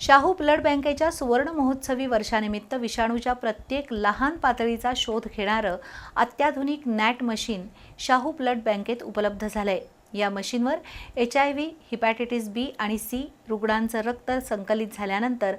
Shahu blood बँकेच्या सुवर्ण महोत्सवी वर्षानिमित्त विषाणूच्या प्रत्येक लहान पातळीचा शोध घेणारं अत्याधुनिक नॅट मशीन शाहू ब्लड बँकेत उपलब्ध झालंय. या मशीनवर H I V hepatitis B आणि सी रुग्णांचं रक्त संकलित झाल्यानंतर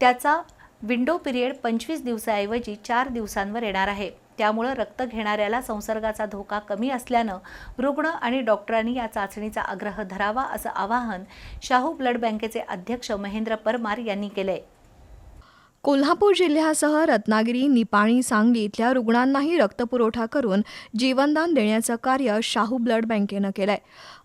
त्याचा विंडो पिरियड पंचवीस दिवसाऐवजी चार दिवसांवर येणार आहे. त्यामुळं रक्त घेणाऱ्याला संसर्गाचा धोका कमी असल्यानं रुग्ण आणि डॉक्टरांनी या चाचणीचा आग्रह धरावा असं आवाहन शाहू ब्लड बँकेचे अध्यक्ष महेंद्र परमार यांनी केलंय. कोल्हापूर जिल्ह्यासह रत्नागिरी निपाणी सांगली इथल्या रुग्णांनाही रक्तपुरवठा करून जीवनदान देण्याचं कार्य शाहू ब्लड बँकेनं केलंय.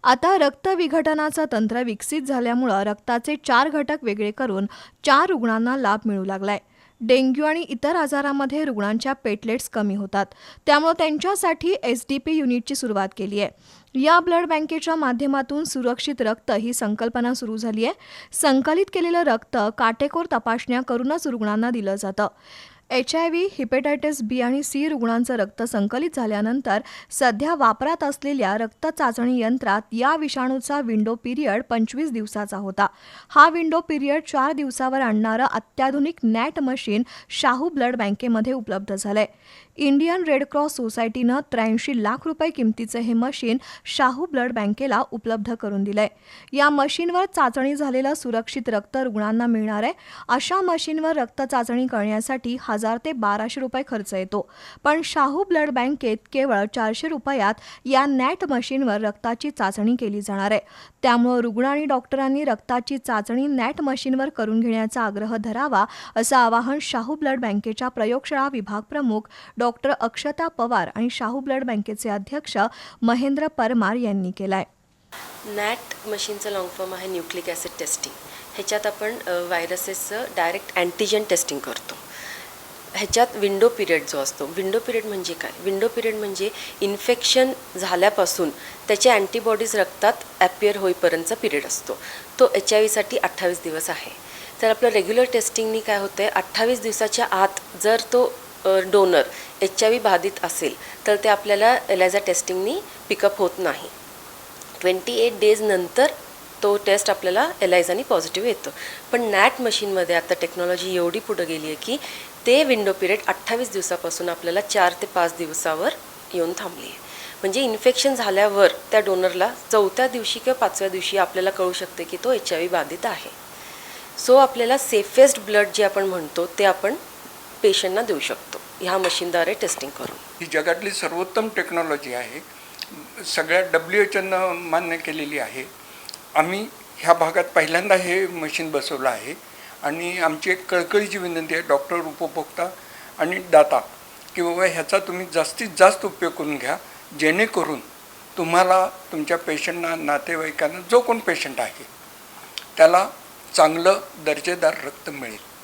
आता रक्त विघटनाचं तंत्र विकसित झाल्यामुळं रक्ताचे चार घटक वेगळे करून चार रुग्णांना लाभ मिळू लागलाय. डेंग्यू आणि इतर आजारामध्ये रुग्णांच्या पेटलेट्स कमी होतात. त्यामुळे त्यांच्यासाठी एस डी पी युनिटची सुरुवात केली आहे. या ब्लड बँकेच्या माध्यमातून सुरक्षित रक्त ही संकल्पना सुरू झाली आहे. संकलित केलेलं रक्त काटेकोर तपासण्या करूनच रुग्णांना दिलं जातं. H I V hepatitis B आणि सी रुग्णांचं रक्त संकलित झाल्यानंतर सध्या वापरात असलेल्या रक्त चाचणी यंत्रात या विषाणूचा विंडो पिरियड पंचवीस दिवसाचा होता. हा विंडो पिरियड चार दिवसावर आणणारं अत्याधुनिक नॅट मशीन शाहू ब्लड बँकेमध्ये उपलब्ध झालंय. इंडियन रेड क्रॉस सोसायटीनं त्र्याऐंशी लाख रुपये किमतीचं हे मशीन शाहू ब्लड बँकेला उपलब्ध करून दिलंय. या मशीनवर चाचणी झालेलं सुरक्षित रक्त रुग्णांना मिळणार आहे. अशा मशीनवर रक्त चाचणी करण्यासाठी हजार ते बाराशे रुपये खर्च येतो. पण शाहू ब्लड बँकेत केवळ चारशे रुपयात या नॅट मशीनवर रक्ताची चाचणी केली जाणार आहे. त्यामुळं रुग्ण आणि डॉक्टरांनी रक्ताची चाचणी नॅट मशीनवर करून घेण्याचा आग्रह धरावा असं आवाहन शाहू ब्लड बँकेच्या प्रयोगशाळा विभाग प्रमुख डॉक्टर अक्षता पवार आणि शाहू ब्लड बँकेचे अध्यक्ष महेंद्र परमार यांनी केलं आहे नॅट मशीनचं लॉंग फॉर्म आहे न्यूक्लिक ॲसिड टेस्टिंग. ह्याच्यात आपण व्हायरसेसचं डायरेक्ट अँटीजन टेस्टिंग करतो. ह्याच्यात विंडो पिरियड जो असतो विंडो पिरियड म्हणजे काय? विंडो पिरियड म्हणजे इन्फेक्शन झाल्यापासून त्याचे अँटीबॉडीज रक्तात ॲपियर होईपर्यंतचा पिरियड असतो. तो एच आय व्हीसाठी अठ्ठावीस दिवस आहे. तर आपलं रेग्युलर टेस्टिंगनी काय होतं आहे अठ्ठावीस दिवसाच्या आत जर तो डोनर एच आय व्ही बाधित असेल तर ते आपल्याला एलायझा टेस्टिंगनी पिकअप होत नाही. ट्वेंटी एट डेज नंतर तो टेस्ट आपल्याला एलायझानी पॉझिटिव्ह येतो. पण नॅट मशीनमध्ये आता टेक्नॉलॉजी एवढी पुढं गेली आहे की ते विंडो पिरियड अठ्ठावीस दिवसापासून आपल्याला चार ते पाच दिवसावर येऊन थांबली आहे. म्हणजे इन्फेक्शन झाल्यावर त्या डोनरला चौथ्या दिवशी किंवा पाचव्या दिवशी आपल्याला कळू शकते की तो एच आय व्ही बाधित आहे. सो आपल्याला सेफेस्ट ब्लड जे आपण म्हणतो ते आपण पेशंटना देऊ शकतो. ह्या मशीनद्वारे टेस्टिंग करून. ही जगातली सर्वोत्तम टेक्नॉलॉजी आहे. सगळ्या डब्ल्यू एच एनं मान्य केलेली आहे. आम्ही ह्या भागात पहिल्यांदा हे मशीन बसवलं आहे. आणि आमची एक कळकळीची विनंती आहे डॉक्टर उपभोक्ता आणि दाता की बाबा ह्याचा तुम्ही जास्तीत जास्त उपयोग करून घ्या. जेणेकरून तुम्हाला तुमच्या पेशंटना नातेवाईकांना जो कोण पेशंट आहे त्याला चांगलं दर्जेदार रक्त मिळेल.